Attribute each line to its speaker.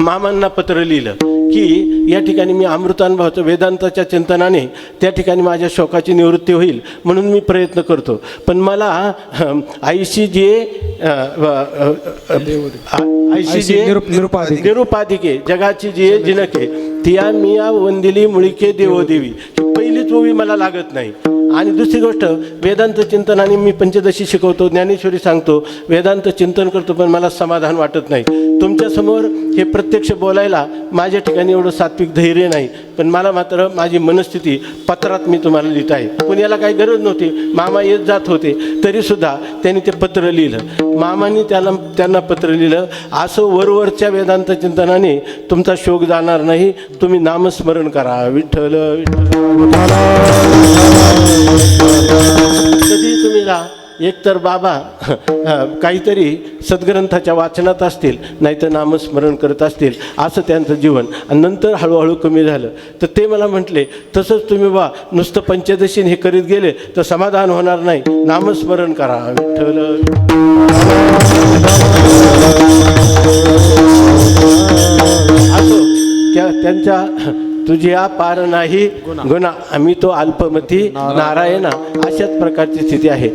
Speaker 1: मामांना पत्र लिहिलं की या ठिकाणी मी अमृतानुभवाचं वेदांताच्या चिंतनाने त्या ठिकाणी माझ्या शोकाची निवृत्ती होईल म्हणून मी प्रयत्न करतो. पण मला आईशी जे आईशी जे
Speaker 2: निरुप- निरुपाधिके.
Speaker 1: जगाची जी जिनके तिया मिया वंदिली मुळिके देवो देवी. ही पहिलीच ओवी मला लागत नाही. आणि दुसरी गोष्ट वेदांत चिंतन आणि मी पंचदशी शिकवतो ज्ञानेश्वरी सांगतो वेदांत चिंतन करतो पण मला समाधान वाटत नाही. तुमच्यासमोर हे प्रत्यक्ष बोलायला माझ्या ठिकाणी एवढं सात्विक धैर्य नाही. पण मला मात्र माझी मनस्थिती पत्रात मी तुम्हाला लिहित आहे. पण याला काही गरज नव्हती. मामा येत जात होते. तरीसुद्धा त्यांनी ते पत्र लिहिलं. मामांनी त्याला त्यांना पत्र लिहिलं. असं वरवरच्या वेदांत चिंतनाने तुमचा शोक जाणार नाही. तुम्ही नामस्मरण करा. विठ्ठल विठ्ठल तुम्ही जा एकतर बाबा काहीतरी सद्ग्रंथाच्या वाचनात असतील नाहीतर नामस्मरण करत असतील असं त्यांचं जीवन. आणि नंतर हळूहळू कमी झालं. तर ते मला म्हटले तसंच तुम्ही बा नुसतं पंचदशीन हे करीत गेले तर समाधान होणार नाही. नामस्मरण करा विठ्ठल. असो त्या त्यांच्या तुझ्या पार नाही. गुन्हा आम्ही तो अल्पमती. नारायणा. अशाच प्रकारची स्थिती आहे.